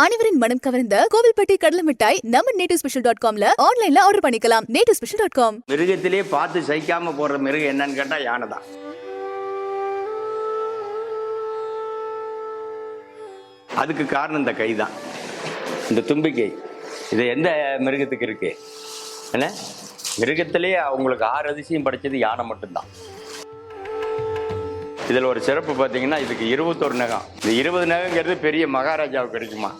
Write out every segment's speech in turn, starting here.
அனைவரின் மனம் கவர்ந்த கோவில்பட்டி கடலை மிட்டாய் நம்ம நேட்டிவ் ஸ்பெஷல் டாட் காம்ல ஆன்லைன்ல ஆர்டர் பண்ணிக்கலாம். நேட்டிவ் ஸ்பெஷல் டாட் காம் மிருகத்திலே பார்த்து சகிக்காம போடுற மிருகம் என்னன்னு கேட்டா யானை தான். அதுக்கு காரணம் இந்த கை தான். இந்த தும்பிக்கை. இது எந்த மிருகத்துக்கு இருக்கு? என்ன? மிருகத்திலே அவங்களுக்கு ஆறு அதிசயம் படைச்சது யானை மட்டும்தான். இதில் ஒரு சிறப்பு பார்த்தீங்கன்னா இதுக்கு இருபத்தொரு நகம். இந்த இருபது நகங்கிறது பெரிய மகாராஜாவுக்கு கிடைக்குமா?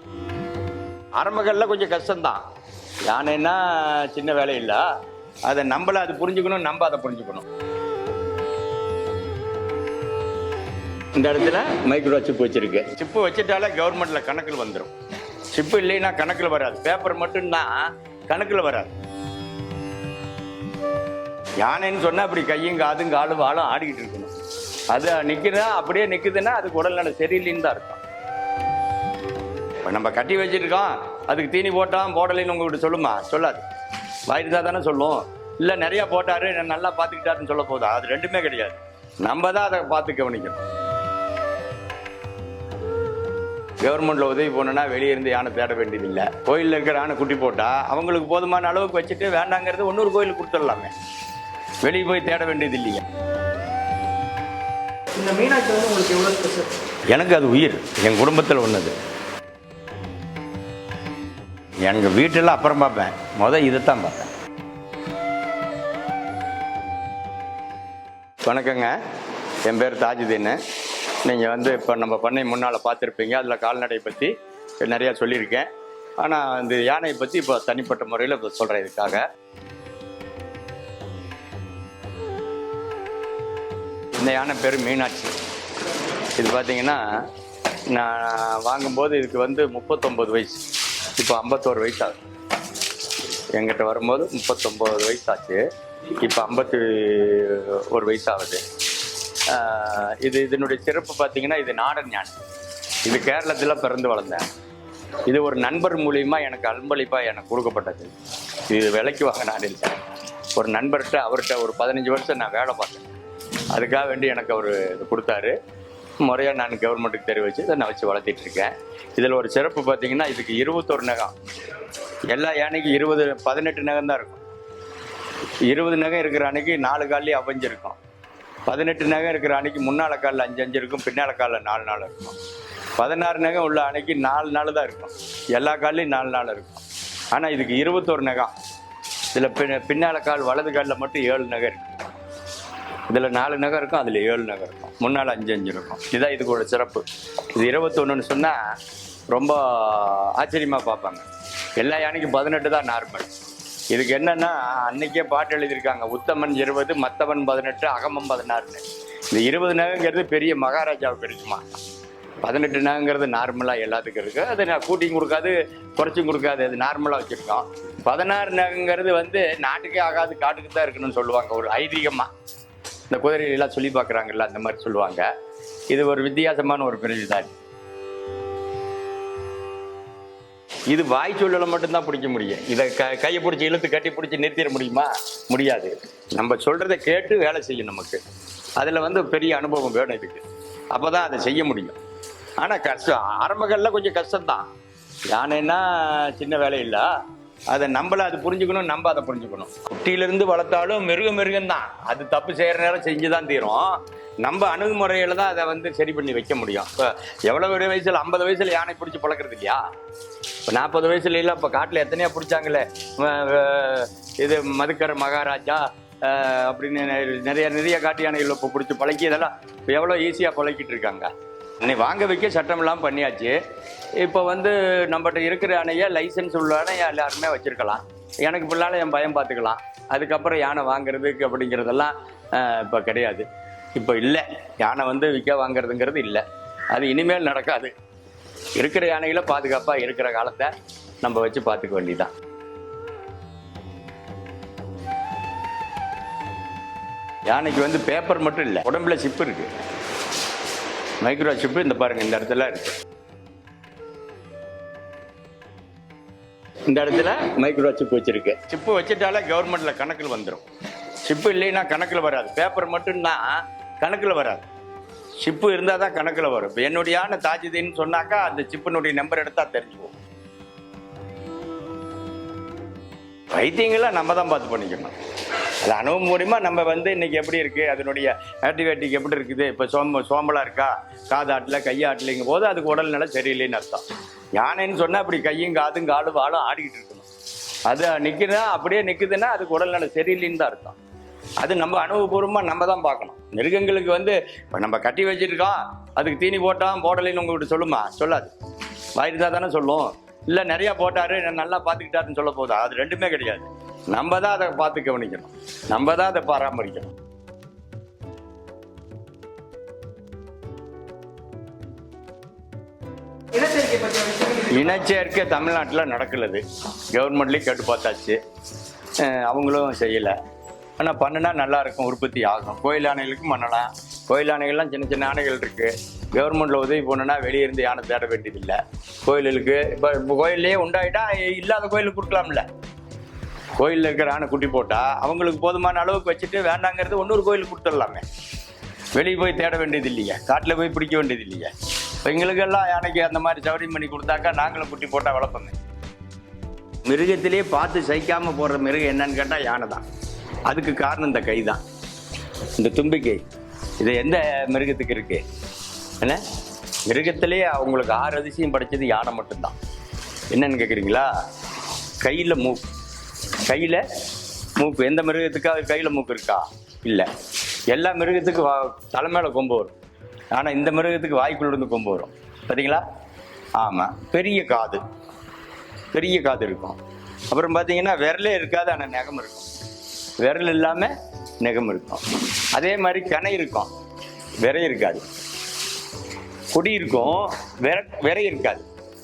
ஆரம்பங்களில் கொஞ்சம் கஷ்டம்தான். யானைன்னா சின்ன வேலை இல்லை அதை நம்மள அது புரிஞ்சுக்கணும் நம்ம அதை புரிஞ்சுக்கணும். இந்த இடத்துல மைக்ரோ சிப் வச்சிருக்கு. சிப்பு வச்சுட்டாலே கவர்மெண்ட்ல கணக்கில் வந்துடும் சிப்பு இல்லைன்னா கணக்கில் வராது. பேப்பர் மட்டும்தான் கணக்கில் வராது. யானைன்னு சொன்னா அப்படி கையும் காதும் காலும் வாழும் ஆடிக்கிட்டு இருக்கணும் அது நிற்குதா அப்படியே நிற்குதுன்னா அதுக்கு உடல்நல சரியில்லைன்னு தான் இருக்கும் இப்போ நம்ம கட்டி வச்சிருக்கோம் அதுக்கு தீனி போட்டான் போடலைன்னு உங்ககிட்ட சொல்லுமா? சொல்லாது. வாயிட்டு தானே சொல்லும். இல்லை நிறையா போட்டாரு நல்லா பார்த்துக்கிட்டாருன்னு சொல்ல போதா? அது ரெண்டுமே கிடையாது. நம்ம தான் அதை பார்த்து கவனிக்கணும். கவர்மெண்ட்ல உதவி பண்ணனா வெளியே இருந்து யானை தேட வேண்டியதில்லை. கோயிலில் இருக்கிற யானை குட்டி போட்டா அவங்களுக்கு போதுமான அளவுக்கு வச்சுட்டு வேண்டாங்கிறது இன்னொரு கோயிலுக்கு கொடுத்துடலாமே. வெளியே போய் தேட வேண்டியது இல்லையா இந்த மீனாட்சி வந்து உங்களுக்கு எவ்வளோ ஸ்பெஷல் எனக்கு அது உயிர். என் குடும்பத்தில் ஒன்றுது எங்கள் வீட்டில் அப்புறம் பார்ப்பேன். முதல் இதைத்தான் பார்ப்பேன். வணக்கங்க. என் பேர் தாஜுதீன். நீங்கள் வந்து இப்போ நம்ம பண்ணை முன்னால் பார்த்துருப்பீங்க. அதில் கால்நடை பற்றி நிறையா சொல்லியிருக்கேன். ஆனால் இந்த யானையை பற்றி இப்போ தனிப்பட்ட முறையில் இப்போ சொல்கிறேன் இதுக்காக. இந்த யானை பேர் மீனாட்சி. இது பார்த்தீங்கன்னா நான் வாங்கும்போது இதுக்கு வந்து முப்பத்தொம்பது வயசு. இப்போ ஐம்பத்தோரு வயசு ஆகுது எங்கிட்ட வரும்போது முப்பத்தொம்பது வயசு ஆச்சு இப்போ ஐம்பத்தி ஒரு வயசு ஆகுது இது இதனுடைய சிறப்பு பார்த்தீங்கன்னா இது நாடன் யானை இது கேரளத்தில் பிறந்து வளர்ந்தேன். இது ஒரு நண்பர் மூலியமா எனக்கு அன்பளிப்பாக எனக்கு கொடுக்கப்பட்டது. இது விலைக்கு வாங்க நான் இல்லை. ஒரு நண்பர்கிட்ட அவர்கிட்ட ஒரு பதினஞ்சு வருஷம் நான் வேலை பார்த்தேன். அதுக்காக வேண்டி எனக்கு அவர் இது கொடுத்தாரு. முறையாக நான் கவர்மெண்ட்டுக்கு தெரிவித்து இதை நான் வச்சு வளர்த்திட்டு இருக்கேன். இதில் ஒரு சிறப்பு பார்த்தீங்கன்னா இதுக்கு இருபத்தொரு நகம். எல்லா யானைக்கும் இருபது பதினெட்டு நகம் தான் இருக்கும். இருபது நகம் இருக்கிற அன்னைக்கு நாலு கால்லேயே அவஞ்சிருக்கும். பதினெட்டு நகம் இருக்கிற அன்னைக்கு முன்னால காலில் அஞ்சு அஞ்சு இருக்கும் பின்னால காலில் நாலு நாள் இருக்கும். பதினாறு நகம் உள்ள அன்னைக்கு நாலு நாள் தான் இருக்கும். எல்லா கால்லையும் நாலு நாள் இருக்கும். ஆனால் இதுக்கு இருபத்தொரு நகம். இதில் பின்ன பின்னால் கால் வலது காலில் மட்டும் ஏழு நகம் இருக்குது இதில் நாலு நகை இருக்கும் அதில் ஏழு நகை இருக்கும். முன்னால் அஞ்சு அஞ்சு இருக்கும். இதுதான் இதுக்கோட சிறப்பு. இது இருபத்தொன்றுன்னு சொன்னால் ரொம்ப ஆச்சரியமாக பார்ப்பாங்க. எல்லா யானைக்கும் பதினெட்டு தான் நார்மல் இதுக்கு என்னன்னா அன்னைக்கே பாட்டு எழுதியிருக்காங்க உத்தமன் இருபது மத்தவன் பதினெட்டு அகமம் பதினாறுன்னு. இந்த இருபது நகைங்கிறது பெரிய மகாராஜாவுக்கு இருக்குமா பதினெட்டு நகைங்கிறது நார்மலாக எல்லாத்துக்கும் இருக்குது அது நான் கூட்டியும் கொடுக்காது குறைச்சும் கொடுக்காது அது நார்மலாக வச்சுருக்கோம். பதினாறு நகைங்கிறது வந்து நாட்டுக்கே ஆகாது காட்டுக்கு தான் இருக்கணும்னு சொல்லுவாங்க ஒரு ஐதீகமாக இந்த குதிரையெல்லாம் சொல்லி பார்க்குறாங்கல்ல அந்த மாதிரி சொல்லுவாங்க. இது ஒரு வித்தியாசமான ஒரு பிரிவு தான். இது வாய் சொல்லல மட்டும்தான் பிடிக்க முடியும். இதை க கையை பிடிச்சி இழுத்து கட்டி பிடிச்சி நிறுத்திட முடியுமா? முடியாது. நம்ம சொல்கிறத கேட்டு வேலை செய்யும் நமக்கு. அதில் வந்து பெரிய அனுபவம் வேணும் இதுக்கு. அப்போ தான் அதை செய்ய முடியும். ஆனால் கஷ்டம் ஆரம்பங்களில் கொஞ்சம் கஷ்டம்தான். யானைன்னா சின்ன வேலை இல்லை. அதை நம்மள அது புரிஞ்சுக்கணும் நம்ம அதை புரிஞ்சுக்கணும். குட்டியிலிருந்து வளர்த்தாலும் மிருகம் மிருகம் தான் அது தப்பு செய்கிற நேரம் செஞ்சு தான் தீரும். நம்ம அணுகுமுறையில் தான் அதை வந்து சரி பண்ணி வைக்க முடியும். இப்போ எவ்வளோ ஒரு வயசில் ஐம்பது வயசில் யானை பிடிச்சி பழக்கிறது இல்லையா? இப்போ நாற்பது வயசுல இல்லை இப்போ காட்டில் எத்தனையோ பிடிச்சாங்களே. இது மதுக்கர மகாராஜா அப்படின்னு நிறைய நிறைய காட்டு யானைகள் இப்போ பிடிச்சி பழக்கி இதெல்லாம் இப்போ எவ்வளோ ஈஸியாக பழக்கிட்டு இருக்காங்க. இன்னைக்கு வாங்க வைக்க சட்டமெல்லாம் பண்ணியாச்சு. இப்போ வந்து நம்மகிட்ட இருக்கிற அணையை லைசன்ஸ் உள்ள அணையை எல்லாருமே வச்சிருக்கலாம். எனக்கு பிள்ளால என் பயம் பார்த்துக்கலாம் அதுக்கப்புறம் யானை வாங்குறதுக்கு அப்படிங்கிறதெல்லாம் இப்போ கிடையாது. இப்போ இல்லை. யானை வந்து விற்க வாங்குறதுங்கிறது இல்லை. அது இனிமேல் நடக்காது. இருக்கிற யானைகளை பாதுகாப்பாக இருக்கிற காலத்தை நம்ம வச்சு பார்த்துக்க வேண்டியதான் யானைக்கு வந்து பேப்பர் மட்டும் இல்லை உடம்புல சிப்பு இருக்குது மைக்ரோ சிப்பு இந்த பாருங்க இந்த இடத்துல இருக்கு. இந்த இடத்துல மைக்ரோ சிப் வச்சிருக்கு. சிப்பு வச்சுட்டாலே கவர்மெண்ட்ல கணக்கில் வந்துடும் சிப்பு இல்லைன்னா கணக்கில் வராது. பேப்பர் மட்டும்தான் கணக்கில் வராது. சிப்பு இருந்தால் தான் கணக்கில் வரும். இப்போ என்னுடைய யானை தாஜுதீன்னு சொன்னாக்கா அந்த சிப்பினுடைய நம்பர் எடுத்தா தெரிஞ்சுக்குவோம் வைத்தியங்களை நம்ம தான் பார்த்து பண்ணிக்கணும். அது அனுபவம் மூலியமாக நம்ம வந்து இன்னைக்கு எப்படி இருக்கு? அதனுடைய ஆக்டிவேட்டிக் எப்படி இருக்குது? இப்போ சோம்ப சோம்பலா இருக்கா? காதாட்டில் கையாட்டலைங்கும் போது அதுக்கு உடல் நிலை சரியில்லைன்னு அர்த்தம். யானைன்னு சொன்னால் அப்படி கையும் காதும் காலும் வாழும் ஆடிக்கிட்டு இருக்கணும். அது நிற்கிறதா அப்படியே நிற்குதுன்னா அதுக்கு உடல் சரியில்லைன்னு தான் அர்த்தம். அது நம்ம அனுபவபூர்வமாக நம்ம தான் பார்க்கணும். மிருகங்களுக்கு வந்து இப்போ நம்ம கட்டி வச்சிருக்கோம் அதுக்கு தீனி போட்டான் போடலைன்னு உங்ககிட்ட சொல்லுமா? சொல்லாது. வாயிருந்தா தானே சொல்லும். இல்லை நிறையா போட்டார் நல்லா பார்த்துக்கிட்டாருன்னு சொல்ல போதா அது ரெண்டுமே கிடையாது. நம்ம தான் அதை பார்த்து கவனிக்கணும். நம்ம தான் அதை பராமரிக்கணும். இனச்சேர்க்கை தமிழ்நாட்டில் நடக்கிறது கவர்மெண்ட்லேயும் கேட்டு பார்த்தாச்சு. அவங்களும் செய்யலை. ஆனால் பண்ணினா நல்லா இருக்கும் உற்பத்தி ஆகும். கோயில் யானைகளுக்கும் பண்ணலாம். கோயில் யானைகள்லாம் சின்ன சின்ன யானைகள் இருக்குது கவர்மெண்ட்டில் உதவி பண்ணுனா வெளியே இருந்து யானை தேட வேண்டியதில்லை. கோயிலுக்கு இப்போ இப்போ கோயில்லையே உண்டாயிட்டா இல்லாத கோயிலுக்கு கொடுக்கலாம்ல. கோயிலில் இருக்கிற ஆணை குட்டி போட்டால் அவங்களுக்கு போதுமான அளவுக்கு வச்சுட்டு வேண்டாங்கிறது இன்னொரு கோயிலுக்கு கொடுத்துடலாமே. வெளியே போய் தேட வேண்டியது இல்லையே. காட்டில் போய் பிடிக்க வேண்டியது இல்லையே. இப்போ எங்களுக்கெல்லாம் யானைக்கு அந்த மாதிரி சௌரியம் பண்ணி கொடுத்தாக்கா நாங்களும் குட்டி போட்டால் வளர்ப்போமே. மிருகத்திலேயே பார்த்து சகிக்காமல் போடுற மிருகம் என்னன்னு கேட்டால் யானை தான். அதுக்கு காரணம் இந்த கை தான். இந்த தும்பிக்கை. இது எந்த மிருகத்துக்கு இருக்கு? என்ன? மிருகத்திலேயே அவங்களுக்கு ஆறு அதிசயம் படைச்சது யானை மட்டும்தான். என்னன்னு கேட்குறீங்களா கையில் மூ கையில் மூக்கு எந்த மிருகத்துக்காவது கையில் மூக்கு இருக்கா? இல்லை. எல்லா மிருகத்துக்கும் வா தலை மேலே கொம்பு வரும். ஆனால் இந்த மிருகத்துக்கு வாய்க்குள்ள இருந்து கொம்பு வரும். பார்த்தீங்களா ஆமாம் பெரிய காது. பெரிய காது இருக்கும். அப்புறம் பார்த்தீங்கன்னா விரலே இருக்காது ஆனால் நகம் இருக்கும். விரல் இல்லாமல் நகம் இருக்கும். அதே மாதிரி கனை இருக்கும். விரை இருக்காது. கொடி இருக்கும். விர விரை இருக்காது.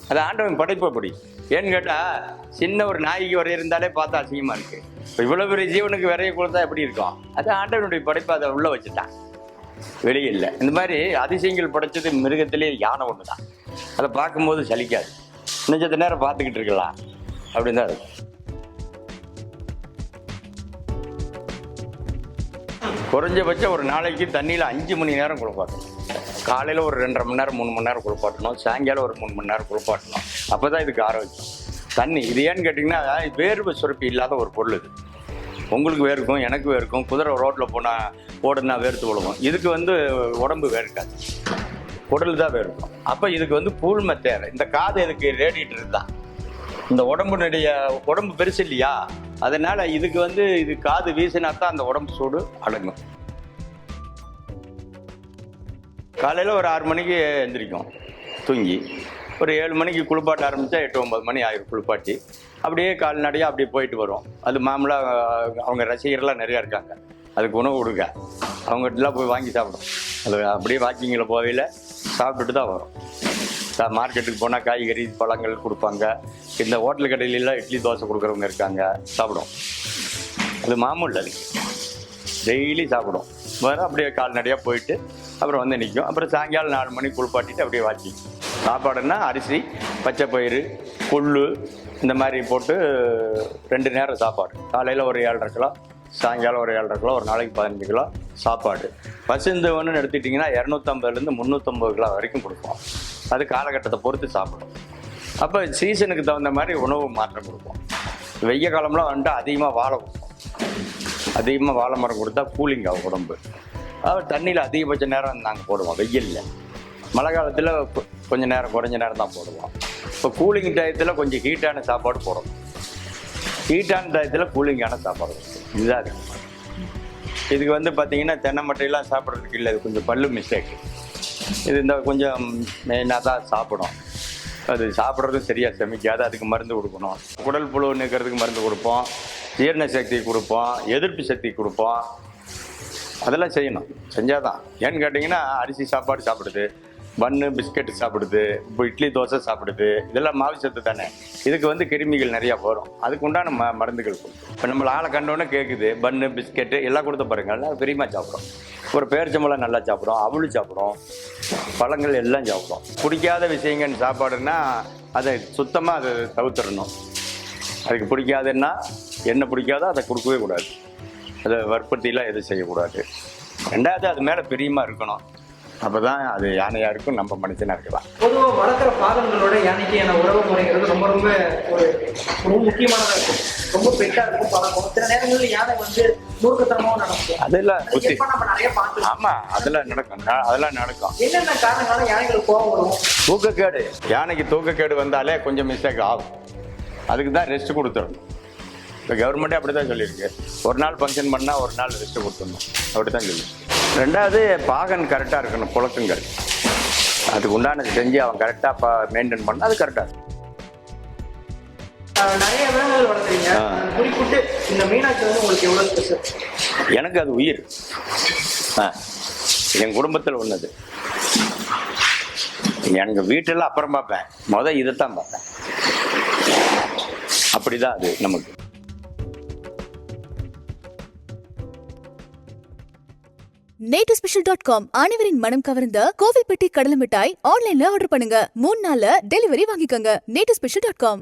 அது ஆண்டவன் படைப்பு அப்படி ஏன்னு கேட்டால் சின்ன ஒரு நாய்க்கு வரை இருந்தாலே பார்த்தா அசிங்கமாக இருக்குது இப்போ இவ்வளோ பெரிய ஜீவனுக்கு விரைய கொடுத்தா எப்படி இருக்கும்? அது ஆண்டவனுடைய படைப்பு அதை உள்ளே வச்சுட்டான். வெளியே இல்லை. இந்த மாதிரி அதிசயங்கள் படைச்சது மிருகத்திலே யானை ஒன்று தான் அதை பார்க்கும்போது சலிக்காது. நிஜத்த நேரம் பார்த்துக்கிட்டு இருக்கலாம். அப்படின்னு தான் இருக்கும் குறைஞ்சபட்சம் ஒரு நாளைக்கு தண்ணியில் அஞ்சு மணி நேரம் கொடுப்பாங்க. காலையில் ஒரு ரெண்டரை மணி நேரம் மூணு மணி நேரம் குளிப்பாட்டணும். சாயங்காலம் ஒரு மூணு மணி நேரம் குளிப்பாட்டணும். அப்போ தான் இதுக்கு ஆரோக்கியம். தண்ணி இது ஏன்னு கேட்டிங்கன்னா வேர்வை சுரப்பி இல்லாத ஒரு பொருள் இது. உங்களுக்கு வேர்க்கும் எனக்கு வேர்க்கும் குதிரை ரோட்டில் போனால் ஓடுனா வேர்த்து விழுவோம் இதுக்கு வந்து உடம்பு வேர்க்காது. உடல் தான் வேர்க்கும். அப்போ இதுக்கு வந்து கூழ்மை தேவை. இந்த காது இதுக்கு ரேடியேட்டர் தான் இந்த உடம்புனுடைய உடம்பு பெருசு இல்லையா? அதனால் இதுக்கு வந்து இது காது வீசினா தான் அந்த உடம்பு சூடு அடங்கும். காலையில் ஒரு ஆறு மணிக்கு எந்திரிக்கும். தூங்கி. ஒரு ஏழு மணிக்கு குளிப்பாட்ட ஆரம்பித்தா எட்டு ஒம்பது மணி ஆயிரும் குளிப்பாட்டி. அப்படியே கால்நடையாக அப்படியே போயிட்டு வரும். அது மாமூலாக அவங்க ரசிகர்லாம் நிறையா இருக்காங்க. அதுக்கு உணவு கொடுங்க. அவங்ககிட்டலாம் போய் வாங்கி சாப்பிடும். அது அப்படியே வாக்கிங்கில் போகையில் சாப்பிட்டுட்டு தான் வரும். மார்க்கெட்டுக்கு போனால் காய்கறி பழங்கள் கொடுப்பாங்க. இந்த ஹோட்டல் கடையிலலாம் இட்லி தோசை கொடுக்குறவங்க இருக்காங்க. சாப்பிடும். அது மாமூல் அது. டெய்லி சாப்பிடும். வேறு அப்படியே கால்நடையாக போயிட்டு அப்புறம் வந்து நிற்கும். அப்புறம் சாயங்காலம் நாலு மணிக்கு குளிப்பாட்டிட்டு அப்படியே வாக்கிங். சாப்பாடுன்னா அரிசி பச்சை பயிறு கொள்ளு இந்த மாதிரி போட்டு ரெண்டு நேரம் சாப்பாடு. காலையில் ஒரு ஏழரை கிலோ சாயங்காலம் ஒரு ஏழரை கிலோ ஒரு நாளைக்கு பதினஞ்சு கிலோ சாப்பாடு. பசுந்தவன்னு எடுத்துக்கிட்டிங்கன்னா இரநூத்தம்பதுலேருந்து முந்நூற்றம்பது கிலோ வரைக்கும் கொடுப்போம். அது காலகட்டத்தை பொறுத்து சாப்பிடும். அப்போ சீசனுக்கு தகுந்த மாதிரி உணவு மாற்றம் கொடுப்போம். வெய்ய காலம்லாம் வந்துட்டு அதிகமாக வாழை கொடுப்போம் அதிகமாக வாழை மரம் கொடுத்தா கூலிங் ஆகும் உடம்பு. தண்ணியில் அதிகபட்ச நேரம் நாங்கள் போடுவோம் வெயிலில். மழை காலத்தில் கொஞ்சம் நேரம் குறைஞ்ச நேரம் தான் போடுவோம். இப்போ கூலிங் டயத்தில் கொஞ்சம் ஹீட்டான சாப்பாடு போடணும். ஹீட்டான டயத்தில் கூலிங்கான சாப்பாடு கொடுக்கணும். இதுதான் இருக்கு இதுக்கு வந்து பார்த்தீங்கன்னா தென்னை மட்டையெல்லாம் சாப்பிட்றதுக்கு இல்லை இது கொஞ்சம் பல்லு மிஸ்டேக் இது இந்த கொஞ்சம் மெயினாக தான் சாப்பிடும். அது சாப்பிட்றதும் சரியாக செமிக்காது அதுக்கு மருந்து கொடுக்கணும். குடல் புழு நிற்கிறதுக்கு மருந்து கொடுப்போம். ஜீரண சக்தி கொடுப்போம். எதிர்ப்பு சக்தி கொடுப்போம். அதெல்லாம் செய்யணும். செஞ்சால் தான் ஏன்னு கேட்டிங்கன்னா அரிசி சாப்பாடு சாப்பிடுது. பன்னு பிஸ்கெட் சாப்பிடுது. இப்போ இட்லி தோசை சாப்பிடுது. இதெல்லாம் மாவு சத்து தானே. இதுக்கு வந்து கிருமிகள் நிறையா வரும். அதுக்கு உண்டான ம மருந்துகள் கொடுக்கும் இப்போ நம்மளை ஆளை கண்டோன்னே கேட்குது பன்னு பிஸ்கெட்டு எல்லாம் கொடுத்த பாருங்கள் எல்லாம் பிரியமா சாப்பிடும். ஒரு பேரிச்சம்பழம் நல்லா சாப்பிட்றோம் அவளு சாப்பிட்றோம் பழங்கள் எல்லாம் சாப்பிட்றோம் பிடிக்காத விஷயங்கள் சாப்பாடுன்னா அதை சுத்தமாக அதை தவிர்த்துடணும். அதுக்கு பிடிக்காதுன்னா என்ன பிடிக்காதோ அதை கொடுக்கவே கூடாது. அதை வற்புறுத்திலாம் எதுவும் செய்யக்கூடாது. ரெண்டாவது அது மேலே பிரியமாக இருக்கணும். அப்பதான் அது யானையா இருக்கும் நம்ம மனுஷனா இருக்கலாம். பொதுவாக வளர்க்குற பாகங்களோட யானைக்கான உறவு முறைங்கிறது ரொம்ப ரொம்ப ஒரு ரொம்ப முக்கியமானதா இருக்கும். ரொம்ப பெட்டா இருக்கும் பழக்கம். சில நேரங்களில் யானை வந்து நடக்கும். அதெல்லாம் புத்தி எப்ப நம்ம நிறைய பார்த்துருக்கோம். ஆமா அதெல்லாம் நடக்கும். அதெல்லாம் நடக்கும். என்னென்ன காரணங்களால யானைகளுக்கு கோபம் வரும் தூக்கக்கேடு. யானைக்கு தூக்கக்கேடு வந்தாலே கொஞ்சம் மிஸ்டேக் ஆகும். அதுக்கு தான் ரெஸ்ட் கொடுத்துடணும். இப்போ கவர்மெண்ட்டே அப்படி தான் சொல்லியிருக்கு. ஒரு நாள் ஃபங்க்ஷன் பண்ணால் ஒரு நாள் ரெஸ்ட் கொடுத்துடணும். அப்படி தான் சொல்லி ரெண்டாவது பாகன் கரெக்டாக இருக்கணும் புழக்கங்கள் அதுக்கு உண்டானது செஞ்சு அவன் கரெக்டாக மெயின்டைன் பண்ணால் அது கரெக்டாக இருக்கும். ஆஹ் நிறைய விலங்குகள் வளர்க்குறீங்க. ஆ. குறிப்பிட்டு இந்த மீனாட்சி வந்து உங்களுக்கு எவ்வளவு ஸ்பெஷல் எனக்கு அது உயிர். ஆ. என் குடும்பத்தில் ஒன்றுது எங்கள் வீட்டில் அப்புறம் பார்ப்பேன். முத இதைத்தான் பார்ப்பேன். அப்படிதான் அது நமக்கு. நேட்டு ஸ்பெஷல் டாட் காம் அனைவரின் மனம் கவர்ந்த கோவில்பட்டி கடலை மிட்டாய் ஆன்லைன்ல ஆர்டர் பண்ணுங்க. மூணு நாள்ல டெலிவரி வாங்கிக்கோங்க. நேட்டு ஸ்பெஷல் டாட் காம்